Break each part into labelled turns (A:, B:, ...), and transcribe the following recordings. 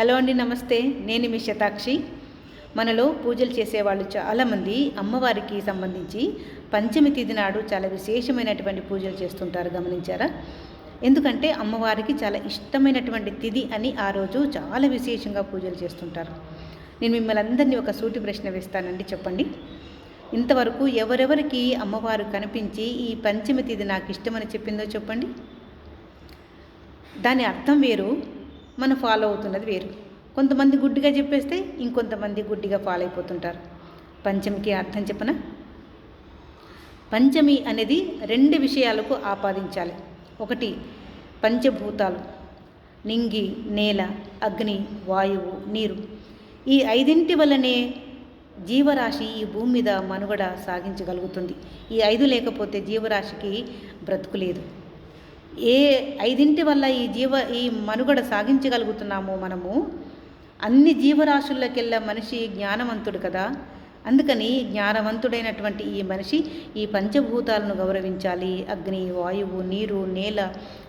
A: Hello అండి నమస్తే. నేను మీ శతాక్షి. మనలో పూజలు చేసేవాళ్ళు చాలామంది అమ్మవారికి సంబంధించి పంచమి తిథి నాడు చాలా విశేషమైనటువంటి పూజలు చేస్తుంటారు గమనించారా? ఎందుకంటే అమ్మవారికి చాలా ఇష్టమైనటువంటి తిథి అని ఆ రోజు చాలా విశేషంగా పూజలు చేస్తుంటారు. నేను మిమ్మల్ని అందరినీ ఒక సూటి ప్రశ్న వేస్తానండి చెప్పండి. ఇంతవరకు ఎవరెవరికి అమ్మవారు కనిపించి ఈ పంచమి తిథి నాకు ఇష్టమని చెప్పిందో చెప్పండి. దాని అర్థం వేరు. మనం ఫాలో అవుతున్నది వేరు. కొంతమంది గుడ్డిగా చెప్పేస్తే ఇంకొంతమంది గుడ్డిగా ఫాలో అయిపోతుంటారు. పంచమికి అర్థం చెప్పన? పంచమి అనేది రెండు విషయాలకు ఆపాదించాలి. ఒకటి పంచభూతాలు. నింగి నేల అగ్ని వాయువు నీరు. ఈ ఐదింటి వల్లనే జీవరాశి ఈ భూమి మీద మనుగడ సాగించగలుగుతుంది. ఈ ఐదు లేకపోతే జీవరాశికి బ్రతుకు లేదు. ఏ ఐదింటి వల్ల ఈ జీవ ఈ మనుగడ సాగించగలుగుతున్నామో మనము? అన్ని జీవరాశుల్లోకెల్లా మనిషి జ్ఞానవంతుడు కదా. అందుకని జ్ఞానవంతుడైనటువంటి ఈ మనిషి ఈ పంచభూతాలను గౌరవించాలి. అగ్ని వాయువు నీరు నేల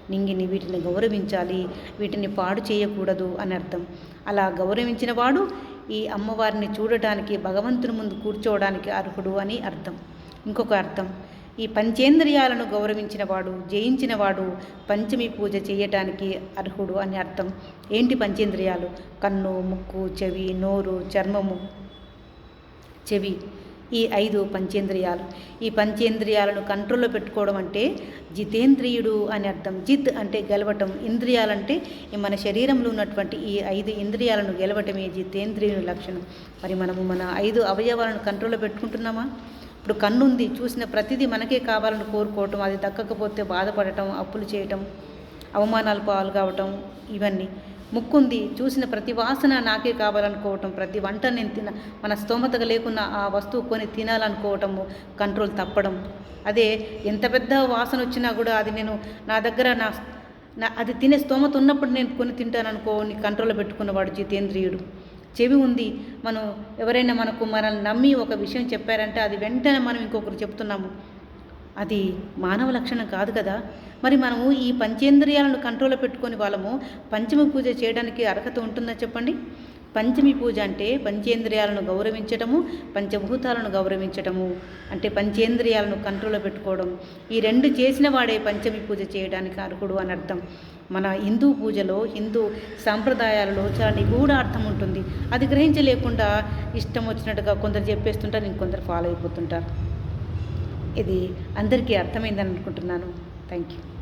A: నింగిని వీటిని గౌరవించాలి. వీటిని పాడు చేయకూడదు అని అర్థం. అలా గౌరవించిన వాడు ఈ అమ్మవారిని చూడటానికి భగవంతుని ముందు కూర్చోవడానికి అర్హుడు అని అర్థం. ఇంకొక అర్థం. ఈ పంచేంద్రియాలను గౌరవించినవాడు జయించినవాడు పంచమి పూజ చేయటానికి అర్హుడు అని అర్థం. ఏంటి పంచేంద్రియాలు? కన్ను ముక్కు చెవి నోరు చర్మము. చెవి. ఈ ఐదు పంచేంద్రియాలు. ఈ పంచేంద్రియాలను కంట్రోల్లో పెట్టుకోవడం అంటే జితేంద్రియుడు అని అర్థం. జిత్ అంటే గెలవటం. ఇంద్రియాలంటే మన శరీరంలో ఉన్నటువంటి ఈ ఐదు ఇంద్రియాలను గెలవటమే జితేంద్రియుని లక్షణం. మరి మనము మన ఐదు అవయవాలను కంట్రోల్లో పెట్టుకుంటున్నామా? ఇప్పుడు కన్నుంది చూసిన ప్రతిదీ మనకే కావాలని కోరుకోవటం అది దక్కకపోతే బాధపడటం అప్పులు చేయటం అవమానాలు పాలు కావటం ఇవన్నీ. ముక్కుంది చూసిన ప్రతి వాసన నాకే కావాలనుకోవటం ప్రతి వంట నేను తిన మన స్తోమతగా లేకున్నా ఆ వస్తువు కొని తినాలనుకోవటం కంట్రోల్ తప్పడం. అదే ఎంత పెద్ద వాసన వచ్చినా కూడా అది నేను నా దగ్గర నా నా అది తినే స్తోమత ఉన్నప్పుడు నేను కొని తింటాననుకో నీ కంట్రోల్లో పెట్టుకున్నవాడు జితేంద్రియుడు. చెవి ఉంది. మనం ఎవరైనా మనకు మనల్ని నమ్మి ఒక విషయం చెప్పారంటే అది వెంటనే మనం ఇంకొకరు చెప్తున్నాము. అది మానవ లక్షణం కాదు కదా. మరి మనము ఈ పంచేంద్రియాలను కంట్రోల్లో పెట్టుకొని వాళ్ళము పంచమ పూజ చేయడానికి అర్హత ఉంటుందా చెప్పండి? పంచమి పూజ అంటే పంచేంద్రియాలను గౌరవించటము పంచభూతాలను గౌరవించటము. అంటే పంచేంద్రియాలను కంట్రోల్లో పెట్టుకోవడం. ఈ రెండు చేసిన వాడే పంచమి పూజ చేయడానికి అర్హుడు అని అర్థం. మన హిందూ పూజలో హిందూ సాంప్రదాయాలలో చాలా నిగూఢ అర్థం ఉంటుంది. అది గ్రహించలేకుండా ఇష్టం వచ్చినట్టుగా కొందరు చెప్పేస్తుంటారు ఇంకొందరు ఫాలో అయిపోతుంటారు. ఇది అందరికీ అర్థమైందని అనుకుంటున్నాను. Thank you